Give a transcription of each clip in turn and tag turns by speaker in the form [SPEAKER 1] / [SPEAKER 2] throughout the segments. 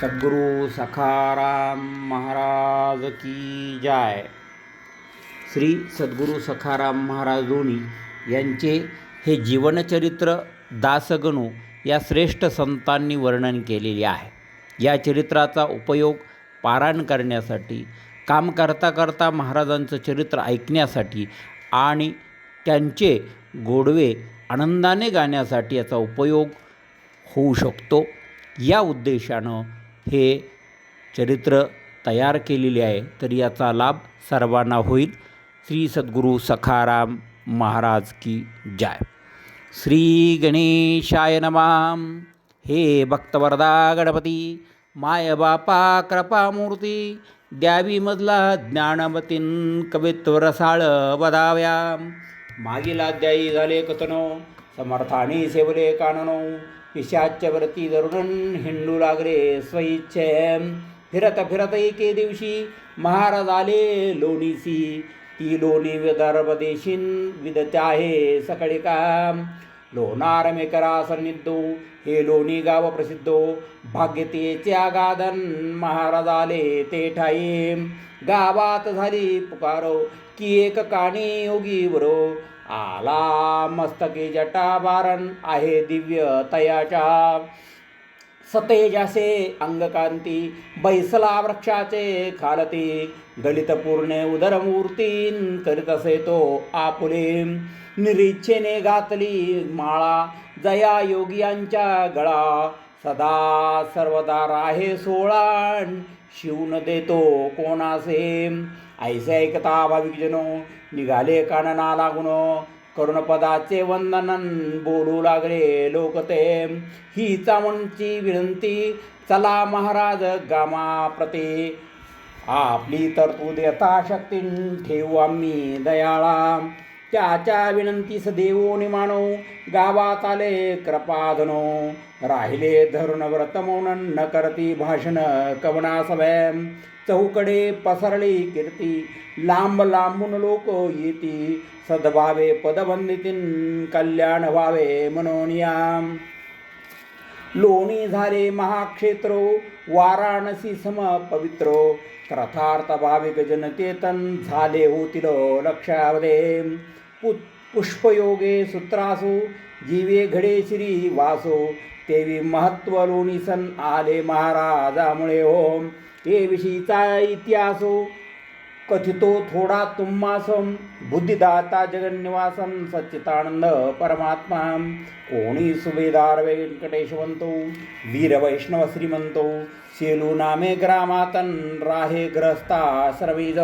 [SPEAKER 1] सद्गुरू सखाराम महाराज की जाय. श्री सद्गुरू सखाराम महाराज यांचे हे जीवनचरित्र दासगणू या श्रेष्ठ संतांनी वर्णन केलेले आहे. या चरित्राचा उपयोग पारायण करण्यासाठी काम करता करता महाराजांचं चरित्र ऐकण्यासाठी आणि त्यांचे गोडवे आनंदाने गाण्यासाठी याचा उपयोग होऊ शकतो. या उद्देशानं हे चरित्र तयार केलेले आहे तर याचा लाभ सर्वांना होईल. श्री सद्गुरू सखाराम महाराज की जय. श्री गणेशाय नमाम हे भक्तवरदा गणपती माय बापा कृपामूर्ती द्यावी मजला ज्ञानमतीन कवित्व रसाळ वदाव्या. मागील अध्यायी झाले कथनो समर्थानी सेवले काननो. पिशाच्यवरती व्रती हिंडू लागले स्वइच्छे फिरत फिरत एके दिवशी महाराज आले लोणीसी. ती लोणी विदर्भ देशीन विदते आहे सकाळी काम. लोणार मेकरा सन्निद्धो. हे लोणी गाव प्रसिद्धो. भाग्यतेच्या गादन महाराज आले ते ठाई गावात झाली पुकारो. की एक काणी योगी बरो आला मस्तकी जटा बारण आहे दिव्य तयाच्या. सतेजासे अंगकांती बैसला वृक्षाचे खालती. गलित पूर्णे उदरमूर्तीन करीत असे तो आपुले. निरीच्छेने घातली माळा जया योगियांच्या गळा. सदा सर्वदा राहे सोळाण शिवून देतो कोणासे? ऐसे ऐकता भाविकजनो निघाले कानना लागून. करुणपदाचे वंदनन बोलू लागले लोक ते. ही चावणची विनंती चला महाराज गामाप्रती आपली तरतूद यथाशक्ती ठेवू आम्ही दयाळा. त्याच्या विनंतीस देवो निमानो गावात आले कृपाधनो. राहिले धरुण व्रत मौन न करती भाषण कवना चौकडे पसरली कीर्ती लांब लांबून लोक येती. सद्भावे पदवंदितीन कल्याण व्हावे म्हणून या. लोणी झाले महाक्षेत्रो वाराणसी सम पवित्रो. कृथार्थ भाविक जनतेतन झाले होतील लक्षावदे पु पुष्पयोगे सूत्रासो जीवे घडे श्री वासो. तेवी महत्त्व लोणी सन आले महाराजामुळे ओम. ते विषयीचा इतिहासो हो. कथितो थोडा तुम्हासम. बुद्धिदाता जगन्निवासम सच्चितानंद परमात्मा कोणी सुभेदार व्यंकटेशवंतो वीर वैष्णव श्रीमंतो. सेलू नामे ग्रामातन राहे ग्रस्ता सर्वीज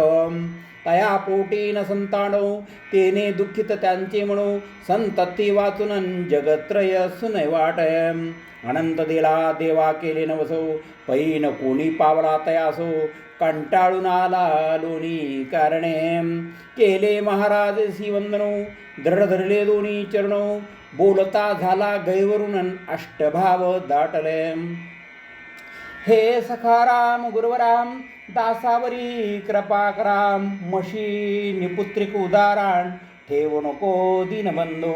[SPEAKER 1] तया पोटी न संतानो तेने दुःखित त्यांचे म्हणू संतती वाचून जगत्रय सुनय वाट अनंत दिला देवा केले नवसो पैन कोणी पावला तयासो कंटाळून आला लोणी कारणे। केले महाराज सिवंदनो दृढ धरले दोन्ही चरणो बोलता झाला गैवरून अष्टभाव दाटले। हे सखाराम गुरुवराम दासावरी कृपा कराम मशी निपुत्रिक उदाहरण ठेव नको दीनबंधू.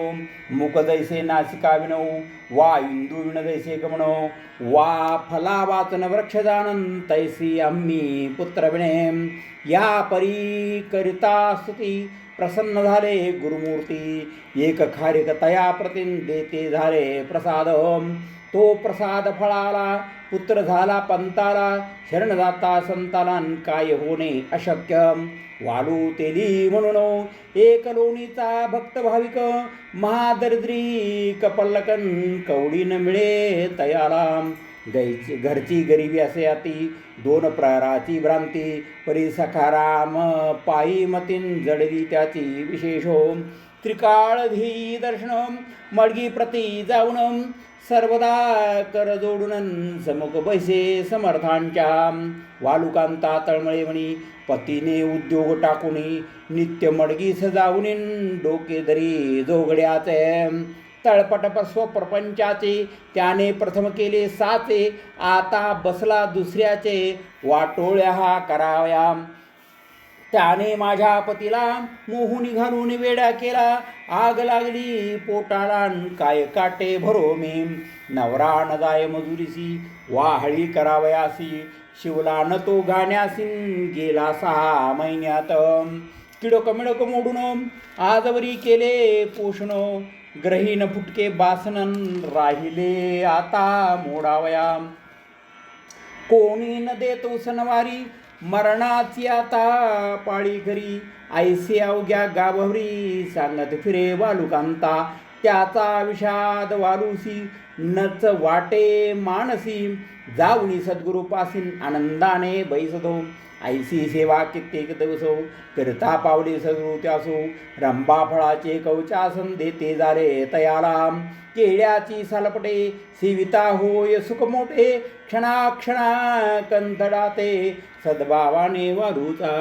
[SPEAKER 1] मुख जैसे नासिका विनो वा इंदू विण जैसे गमनो वा फला वाचन वृक्ष जानन तैसी आम्ही पुत्र विणे. या परी करिता स्तुती प्रसन्न झाले गुरुमूर्ती. एक खारिक तया प्रतिन देते झाले प्रसाद. तो प्रसाद फळाला पुत्र झाला पंताला शरण जाता संतालान काय होणे अशक्य वालू तेली म्हणून एक लोणीचा भक्त भाविक महादरिद्री कपल्लकन कवडीन मिळे तयाला. गैची घरची गरिबी असे अति दोन प्रहराची भ्रांती परी सखाराम पायी मतीन जडली त्याची विशेष. त्रिकाळधी दर्शन मडगी प्रती जाऊन सर्वदा कर जोडून समुख बैसे समर्थांच्या. वालुकांता तळमळे म्हणी पतीने उद्योग टाकून नित्य मडगी सजावून डोके धरी जोगड्याचे. तळपट स्वप्रपंचाचे त्याने प्रथम केले साचे आता बसला दुसऱ्याचे. वाटोळ्या हा करावया. त्याने माझ्या पतीला मोहुनी घालून वेडा केला. आग लागली पोटाला काय काटे भरो मी नवरा नदाय मजुरीसी वाहळी करावयासी. शिवला न तो गाण्यासी गेला सहा महिन्यात. किडक मिडक मोडून आजवरी केले पोषण. ग्रहीन फुटके बासनन राहिले आता मोडावया. कोणी न देतो सनवारी मरणाची आता पाळी घरी. ऐसे अवघ्या गाभरी सांगत फिरे वालुकांता. त्याचा विषाद वालुसी. नच वाटे मानसी जाऊनी सद्गुरुपासीन आनंदाने बैसतो. ऐसी सेवा कित्येक दिवसो करता पावले सद्गुरु त्यासो. रंबा फळाचे कवचासन देते जारे तयाला. केळ्याची सालपटे सेविता होय सुख मोठे क्षणाक्षणा कंथडाते सद्भावाने वारूचा.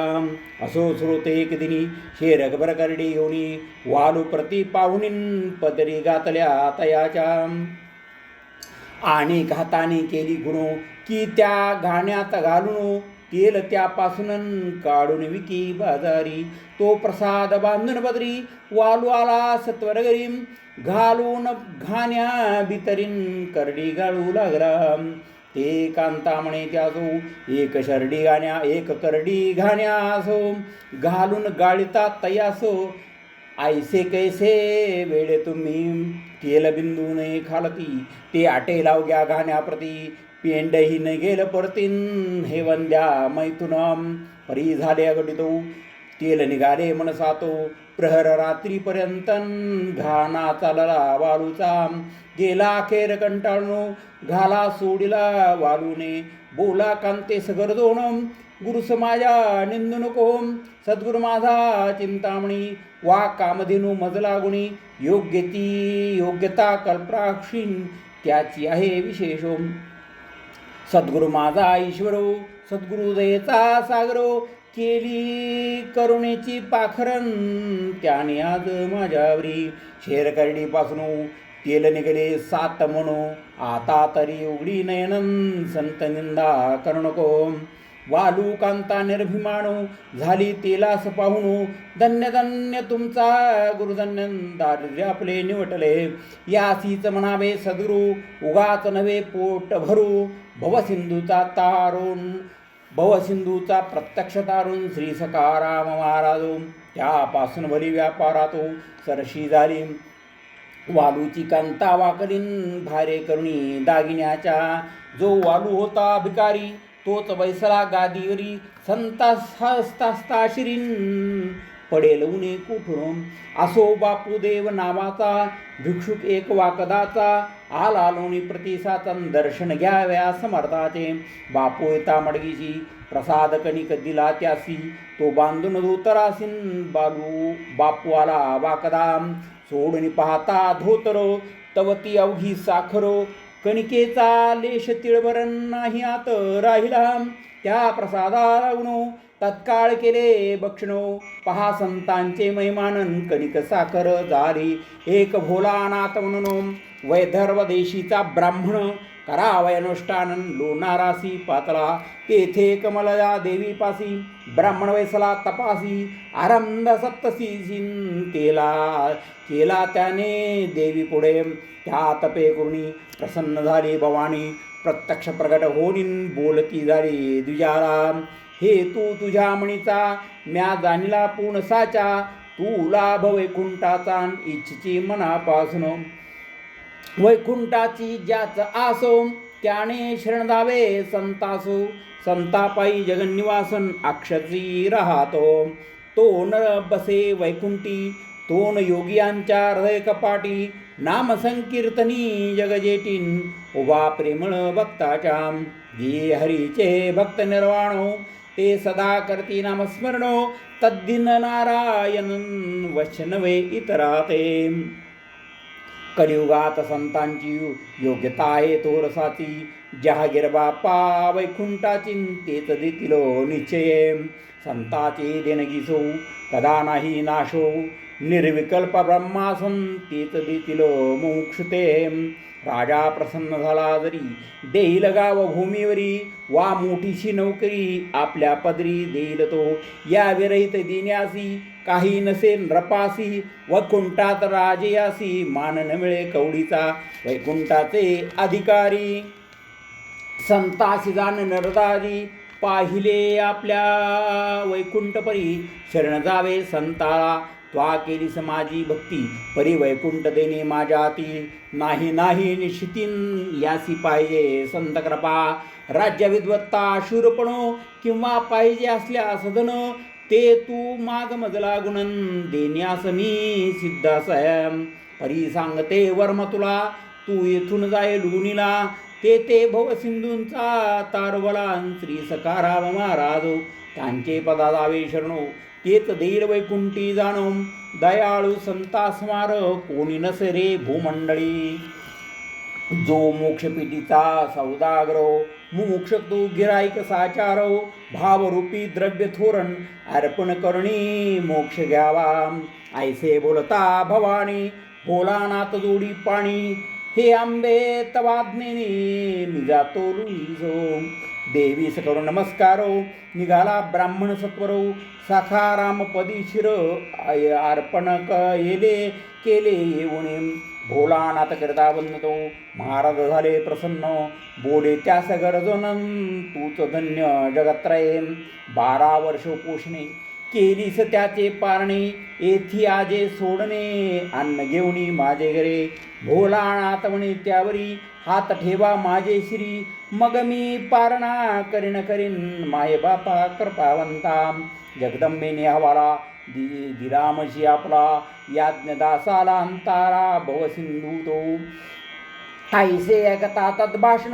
[SPEAKER 1] असो श्रोते एक दिनी शेरगभर करडी होणी वालू प्रति पाहुणीन पदरी गातल्या तयाच्या. आणि हाताने केली गुणो की त्या घाण्यात घालून तेल त्यापासून काढून विकी बाजारी. तो प्रसाद बांधून बदरी वालू आला सत्वरगरी. घालून घाण्या बितरीन करडी गाळू लागला. ते कांता म्हणे त्यासो एक शरडी गाण्या एक करडी घाण्या असो. घालून गाळिता तयासो. ऐसे कैसे वेळे तुम्ही? केल बिंदूने खालती ते आटे लावग्या घाण्याप्रती. पेंडही न गेल परतीन हे वंद्या मैथुनम. परी झाले अगडितो तेल निघाले मनसातो. प्रहर रात्रीपर्यंत घाना चालला वालूचा गेला अखेर कंटाळणो घाला सोडिला वालूने बोला कांते सगर दोन गुरु समाजा निंदू नको सद्गुरु माझा चिंतामणी वा कामधेनू मजला गुणी योग्य ती योग्यता कल्पराक्षीण त्याची आहे विशेषो. सद्गुरु माझा ईश्वरो सद्गुरु दयेचा सागरो केली करुणेची पाखरण त्याने आज माझ्यावरी शेरकर्णीपासून तेल निघाले सात म्हणू आता तरी उघडी नयनन संत निंदा करू नको वालू कांता झाली तेलास पाहुणो धन्य धन्य तुमचा गुरुधन्य दारिद्र्य आपले निवटले. यासीच म्हणावे सद्गुरु उगाच नवे पोट भरू. भवसिंधूचा तारून भवसिंधूचा प्रत्यक्ष तारून श्री सकाराम महाराजो त्यापासून भली व्यापारातो सरशी झाली. वालूची कांता वाकलीन भारे करुणी दागिन्याच्या जो वालू होता भिकारी तोच बैसला गादीवरी संता हस्तास्ता शिरीन पडेल उणे कुठून? असो बापूदेव नावाचा भिक्षुक एक वाकदाचा आला लोणी प्रतिसातन दर्शन घ्याव्या समर्थाचे. बापू येता मडगीची प्रसाद कणिक दिला त्यासी तो बांधून धोतरासीन बालू बापू आला वाकदाम सोडून पाहता धोतरो तवती अवघी साखरो कणिकेचा लेश तिळभरण नाही आत राहिला. त्या प्रसादा लागणो तत्काळ केले बक्षणो. पहा संतांचे महिमानन. कणिक साखर जारी. एक भोलानाथ म्हणून. वैधर्व देशीचा ब्राह्मण. करावयनुष्ठानन लोणारासी पातळा तेथे कमलया देवीपासी ब्राह्मण वैसला तपासी आरंभ सप्तसी तेला केला त्याने देवी पुढे. त्या तपे कुणी प्रसन्न झाली भवानी प्रत्यक्ष प्रगट होनी बोलती झाली द्विजाला हे तू तुझ्या मणीचा म्या जाणीला पूर्ण साचा तुला भवे कुंटाचा इच्छिची मनापासून वैकुंठाची ज्याच आसो त्याने शरणदावे संतासो. संतापाई जगन्निवासन अक्षजी राहतो. तो न बसे वैकुंठी तोन योगियांच्या हृदय कपाटी. नाम संकीर्तनी जगजेटीन उभा प्रेमळ भक्ताच्या जे हरीचे भक्त निर्वाणो ते सदा करती नामस्मरणो. तद्दिन नारायण वचनवे इतरा ते कलियुगात संतांची योग्यता आहे तो रसाची. जहागीर बापा वैकुंठा चिंतेच देतील निश्चय संताचे देणगीसो कदा नाही नाशो. निर्विकल्प ब्रह्मा संतेच देतील मोक्षते राजा प्रसन्न झाला जरी देईल गाव भूमीवरी. वा मोठीशी नोकरी आपल्या पदरी देईल तो. या विरहित देण्यासी काही नसेल रपासी वैकुंठात राजयासी मान न मिळे कवडीचा वैकुंठाचे अधिकारी. संतासी जाण नरदारी पाहिले आपल्या वैकुंठपरी. शरण जावे संताळा त्वा केली समाजी भक्ती. परी वैकुंठ देणे माझ्यातील नाही नाही निश्चितीन यासी पाहिजे संत कृपा. राज्य विद्वत्ता शूरपणो किंवा पाहिजे असल्या सदन ते तू माग मजला गुणन देण्यास मी सिद्धास परी सांगते वर्म तुला तू येथून जाय लुगुनीला. ते ते भवसिंधूंचा तारवला श्री सकाराम महाराज. त्यांचे पदा जावे शरणो तेच देईल वैकुंठी जाणो. दयाळू संता स्मार कोणी नस रे भूमंडळी. जो मोक्षपेटीचा सौदाग्रो मोक्ष तू गिराईक साचारो भावरूपी द्रव्य थोरण अर्पण करणी मोक्ष घ्यावा. ऐसे बोलता भवानी भोलानाथ जोडी पाणी. हे आंबे तवाज्ञेने मी जातो लुईजो. देवी सकरो नमस्कारो. निघाला ब्राह्मण सत्वरो. सखाराम पदी शिर अर्पण येले केले येऊन. भोलानाथ करता बनतो महाराज झाले प्रसन्न बोले त्यास गरजन तूच धन्य जगत्रये बारा वर्ष पोषणे केलीस त्याचे पारणे येथी आजे सोडणे अन्न घेऊनी माझे घरे. भोलानाथ म्हणे त्यावरी हात ठेवा माझे श्री मग मी पारणा करीन करीन माय बापा कृपावंता. जगदंबेने हवाला दि दिरामशी आपला याज्ञदासाला अंतारा भवसिंधू तो ऐसे ऐकता तद्भाषण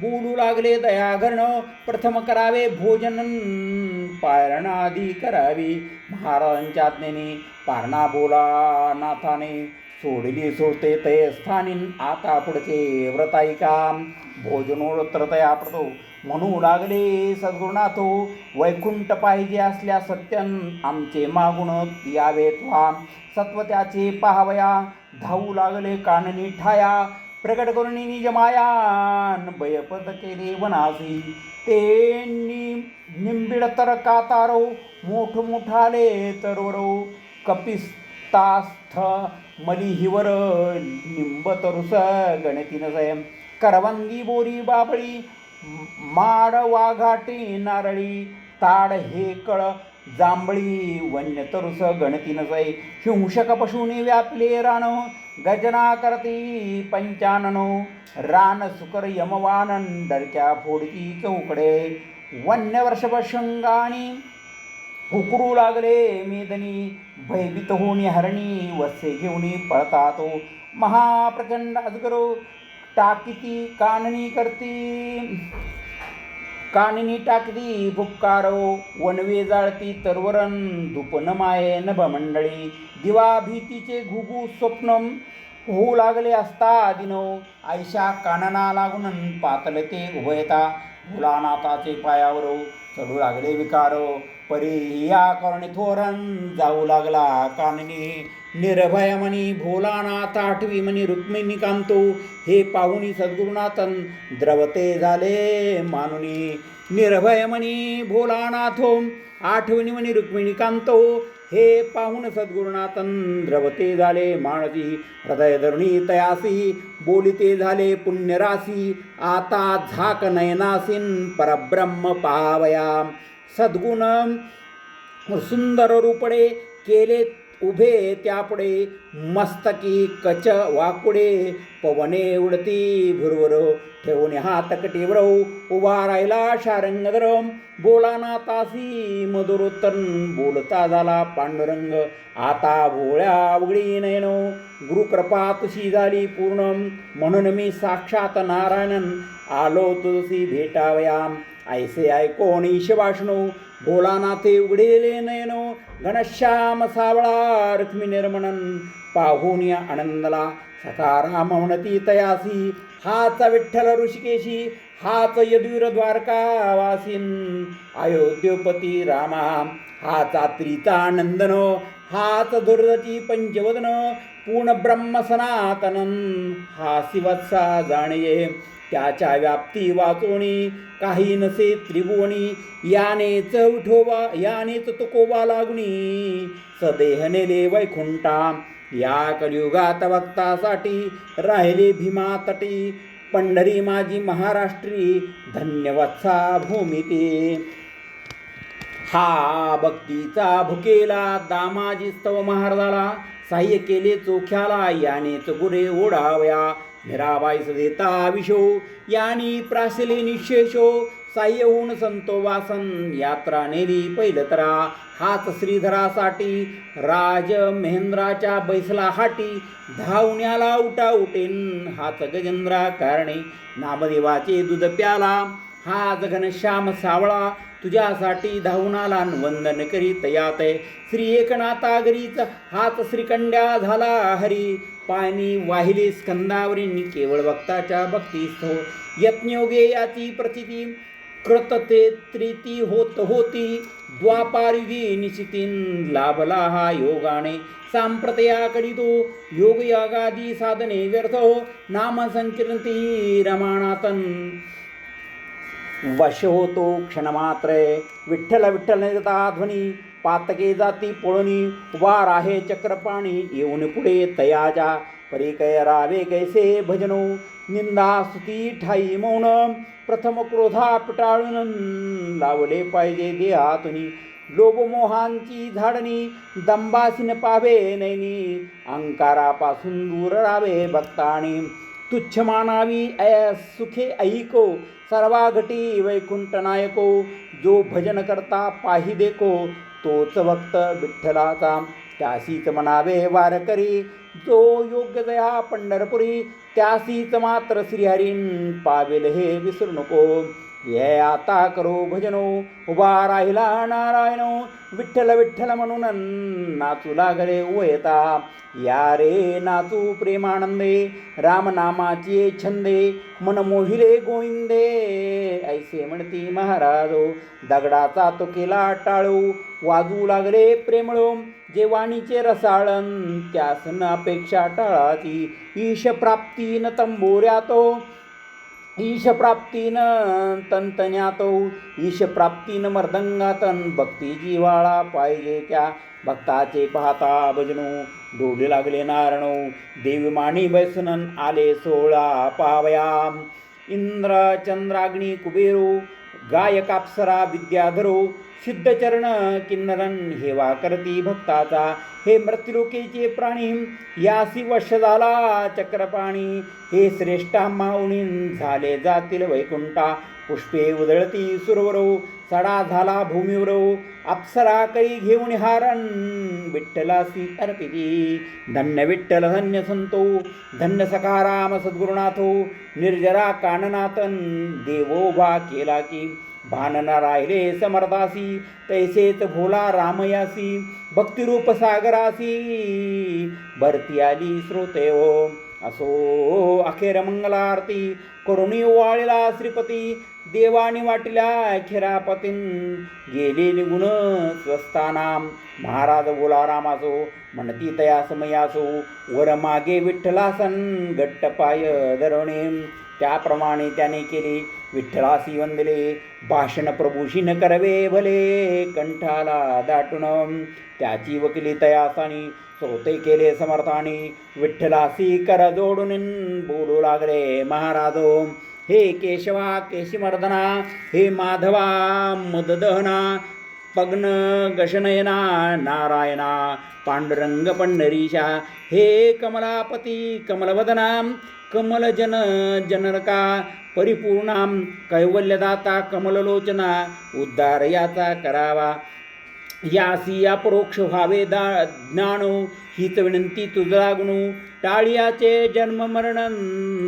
[SPEAKER 1] बोलू लागले दयाघरण प्रथम करावे भोजन पारणादी करावी। महाराजांच्या आज्ञेने पारणा बोला नाथाने सोडली सोडते ते स्थानीन आता पुढचे व्रताईका भोजनोत्तर तया प्रतो म्हणू लागले सद्गुरुनाथो वैकुंठ पाहिजे असल्या सत्यन आमचे मागुण यावेत वा सत्व त्याचे पाहावया धावू लागले काननी ठाया. प्रकट करून निज मायान भयपद केले वनासी. ते निंबिड तर कातारो मोठ मोठाले तरवरो कपिस्तास्थ मलिहिवर निंब तरुस गणतीन जय करवंगी बोरी बाबळी माड वाघाटी नारळी ताड हे कळ जांभळी वन्य तरुस गणती जय. हिंशक पशुनी व्यापले रान गजना करती पंचाननो. रान सुकर यमवानन डरक्या फोडती चौकडे. वन्य वर्षभशंगाणी उकरू लागले मेदनी. भयभीत होणी हरणी वसे घेऊनी पळता तो महाप्रचंड अजगरो टाकीती काननी करती. काननी टाकती फुपकारो वनवे जाळती तरवरण धुपन माये नभमंडळी दिवा भीतीचे घुगू स्वप्नम होऊ लागले असता दिनो. आयशा कानना लागून पातलते उभयता. गुलानाथाचे पायावर चढू लागले विकारो. परी या करणे थोरण जाऊ लागला काननी निर्भयमनी भोलानाथ आठवी मनी रुक्मिणी कांतो हे पाहुणी सद्गुरुनाथन द्रवते झाले मानुनी. निर्भयमनी भोलानाथो आठवणी मनी रुक्मिणी कांतो हे पाहून सद्गुरुनाथन द्रवते झाले मानसी हृदय धरुणी तयासी बोलिते झाले पुण्यरासी आता झाक नयनासीन परब्रह्म पावया सद्गुण सुंदर रूपडे केले उभे त्यापुढे मस्तकी कच वाकुडे पवने उडती भुरवर ठेवून हात कटीवर उभा राहिला शारंगधर बोलाना तासी मधुरोत्तर बोलता झाला पांडुरंग आता भोळ्या उघडी नयनो गुरुकृपा तुशी झाली पूर्ण म्हणून मी साक्षात नारायणन आलो तुझी भेटावयाम ऐसे ऐकोण ईशवाष्णू भोलानाथे उघडेले नयनो घनश्याम सावळा रुक्मी निर्मणन पाहून या आनंदला सकाराम म्हणती तयासी हाच विठ्ठल ऋषिकेशी हाच यदुर द्वारकावासीन अयोध्योपती रामा हाच त्रिता नंदन हाच दुर्दची पंचवदन पूर्ण ब्रह्म सनातनन हा शिवत्सा जाणये. त्याच्या व्याप्ती वाचोणी काही नसे त्रिगुणी याने विठोबा यानेच तुकोबा लागणी. सदेह नेले वैकुंठा या कलियुगात वक्तासाठी राहिले भीमा तटी पंढरी माझी महाराष्ट्री धन्यवत्सा भूमी हा भक्तीचा भुकेला दामाजी स्तव महाराजाला साह्य केले चोख्याला यानेच गुरे ओढाव्या. मीराबाईस देता विशो यानी प्रासले निशेषो साह्य होऊन संतो वासन यात्रा नेली पैलतरा हाच श्रीधरासाठी राज महेंद्राच्या बैसला हाटी धावण्याला उठा उठेन हाच गजेंद्रा कारणे नामदेवाचे दूध प्याला हा घनश्याम सावळा तुझ्यासाठी धावून आला वंदन करीत यात श्री एकनाथागरीच हात श्रीकंड्या झाला हरी पाणी वाहिली स्कंदावरींनी केवळ भक्ताच्या भक्तीस्थो हो. यज्ञयोगे याची प्रतिती कृतते त्रिती होत होती. द्वापारयुगी निशितीन लाभला हा योगाने. सांप्रतया कडितो योग यागादी साधने व्यर्थ हो. नाम संकीर्ती रमाणातन वश होतो क्षणमात्रे. विठ्ठल विठ्ठल निरता ध्वनी. पातके जाती पोळणी वार आहे चक्रपाणी येऊन पुढे तयाजा परिकय रावे कैसे भजनो? निंदा स्तुती ठाई मौन. प्रथम क्रोधा पिटाळून लावले पाहिजे देहातुनी. लोभमोहांची झाडणी दंबासीन पावे नैनी. अंकारापासून दूर रावे भक्ताणी तुच्छ मानावी ऐ सुखे ऐको. सर्वाघटी वैकुंठ नायको. जो भजन करता पाही देखो. तोच भक्त विठ्ठलाचा त्यासीच म्हणावे वारकरी जो योग्य दया पंढरपुरी त्यासीच मात्र श्रीहरीन पावेल हे विसरू नको. ये आता करो भजनो उभा राहिला नारायणो विठ्ठल विठ्ठल म्हणून नाचू लागले वयता या रे नाचू प्रेमानंदे रामनामाचे छंदे मन मोहिले गोविंदे ऐसे म्हणती महाराजो दगडाचा तो केला टाळू वाजू लागले प्रेमळोम. जे वाणीचे रसाळन त्यास न अपेक्षा टाळाची. ईश प्राप्ती न तंबोऱ्यातो. ईश प्राप्तीनं तंतन्यातो. ईश प्राप्तीन मर्दंगातन भक्ती जिवाळा पाहिजे त्या. भक्ताचे पाहता भजनो डोळे लागले नारणो. देवी माणी बैसनन आले सोळा पावया. इंद्र चंद्राग्नी कुबेरू गायकाप्सरा विद्याधरो सिद्धचरण किन्नरन हेवा करती भक्ताचा. हे मृत्युलोकेचे प्राणी यासी वश झाला चक्रपाणी. हे श्रेष्ठा माऊणी झाले जातील वैकुंठा. पुष्पे उधळती सुरवरो सडा झाला भूमीवरो अप्सरा कै घेऊन हारण विठ्ठलासी अर्पिती धन्य विठ्ठल धन्य संतो धन्य सखाराम सद्गुरुनाथो निर्जरा काननाथन देवोबा केला की भानन राहिले समर्थासी तैसेच भोला रामयासी भक्तिरूप सागरासी भरती आली श्रोते हो असो अखेर मंगलारती करुणी वाळीला श्रीपती देवानी वाटिला खिरापतीन गेले निगुण स्वस्तानाम महाराज बोला रामासो म्हणती तया समयासो वर मागे विठ्ठलासन घट्ट पाय धरणे. त्याप्रमाणे त्याने केले. विठ्ठलासी वंदले भाषण प्रभूषीन करवे भले कंठाला दाटून. त्याची वकिली तयासानी श्रोते केले समर्थानी. विठ्ठलासी कर जोडून बोलू लागले महाराजो. हे केशवा केशिमर्दना हे माधवा मददहना पग्न गशनयना नारायणा पांडुरंग पंढरीशा हे कमलापती कमलवदना कमलजन जनरका परिपूर्णाम कैवल्यदाता कमललोचना उद्धार याचा करावा. यासी अपरोक्ष व्हावे दा ज्ञानो हीच विनंती तुझा गुणू टाळियाचे जन्म मरण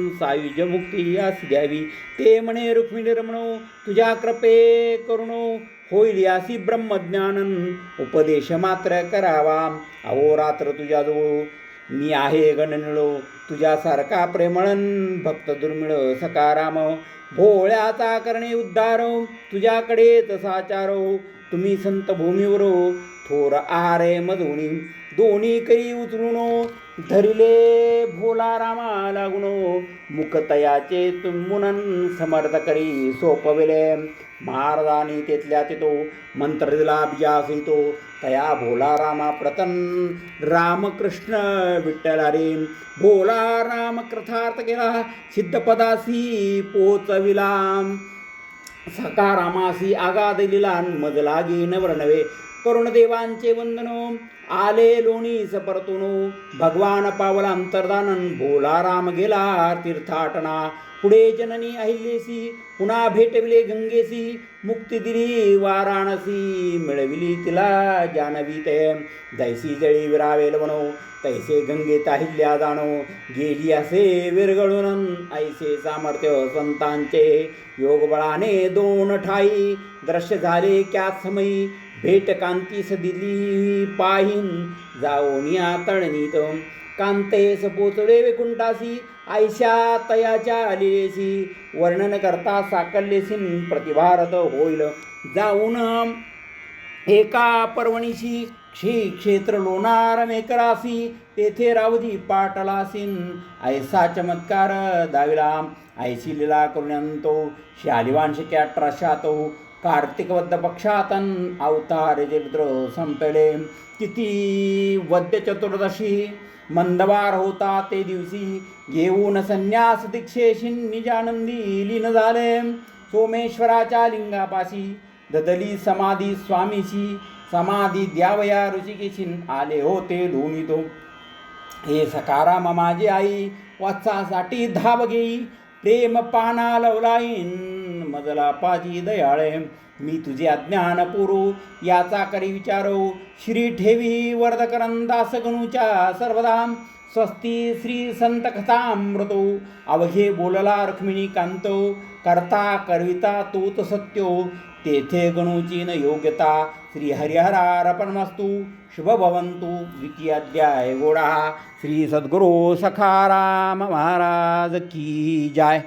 [SPEAKER 1] सायुज मुक्ती यास द्यावी. ते म्हणे रुक्मिणी रमणो तुझ्या कृपे करुणो. होईल यासी ब्रह्मज्ञानन उपदेश मात्र करावा. अहो रात्र तुझ्या मी आहे गणनिळो तुझ्यासारखा प्रेमळन भक्त दुर्मिळ सकाराम भोळ्याचा करणे उद्धार तुझ्याकडेच साचारो तुम्ही संत भूमीवर थोर आरे मधुनी दोन्ही करी उचलून धरिले भोला रामा लागुनो मुखतयाचे तुम्ही समर्थ करी सोपविले. महाराजांनी तेथल्या तिथो मंत्र दिला बिजासितो तया भोला रामा प्रतन रामकृष्ण विठ्ठला रे भोला राम कृथार्थ केला. सिद्धपदासी पोचविला. सकारामासी आगा लिलान मज लागे नवरनवे. करुणदेवांचे वंदनो. आले लोणी सपरतुनो भगवान पावला अंतर्दानन. भोला राम गेला तीर्थाटना. पुढे जननी अहिल्येसी पुन्हा भेटविले गंगेसी मुक्ती दिली वाराणसी मिळविली तिला जानवी ते. जैसी जळी विरावेल म्हणो तैसे गंगेत अहिल्या जाणो. गेली असे विरगळून ऐसे सामर्थ्य संतांचे. योगबळाने दोन ठाई दृश्य झाले क्या समयी. भेट कांतीस दिली पाहीन जाऊन या तळणीत. कांतेस पोचळे वैकुंठासी आयशा तयाच्या आलेसी वर्णन करता साकल्यसीन प्रतिभारत होईल. जाऊन एका पर्वणीशी क्षी क्षेत्र लोणार मेकरासी तेथे रावधी पाटलासीन. ऐसा चमत्कार दाविला. ऐशी लीला करुण्यांतो शालिवांशिके अठराशातो कार्तिकवद्ध पक्षातन अवतार चरित्र संपले. किती वद्य चतुर्दशी मंदवार होता ते दिवशी घेऊन संन्यास दीक्षेशी निजानंदी लीन झाले. सोमेश्वराच्या लिंगापाशी ददली समाधी स्वामीशी समाधी द्यावया ऋषिकेशी आले होते लोणी हे सकाराम माझी आई वाचासाठी धाव घेई. प्रेम पाना लवलाईन. मजला पाजी दयाळे. मी तुझे अज्ञान पुरू याचा करी विचारो. श्री ठेवी वर्धकरन दास गणूच्या सर्वदा. स्वस्ती श्री संत कथामृतो अवघे बोलला रुक्मिणी कांतो. करता करविता तोत सत्यो. तेथे गणूची न योग्यता. श्री हरिहरारपणमस्तु शुभ भवंतु द्वितीय गोडा. श्री सद्गुरु सखाराम महाराज की जय.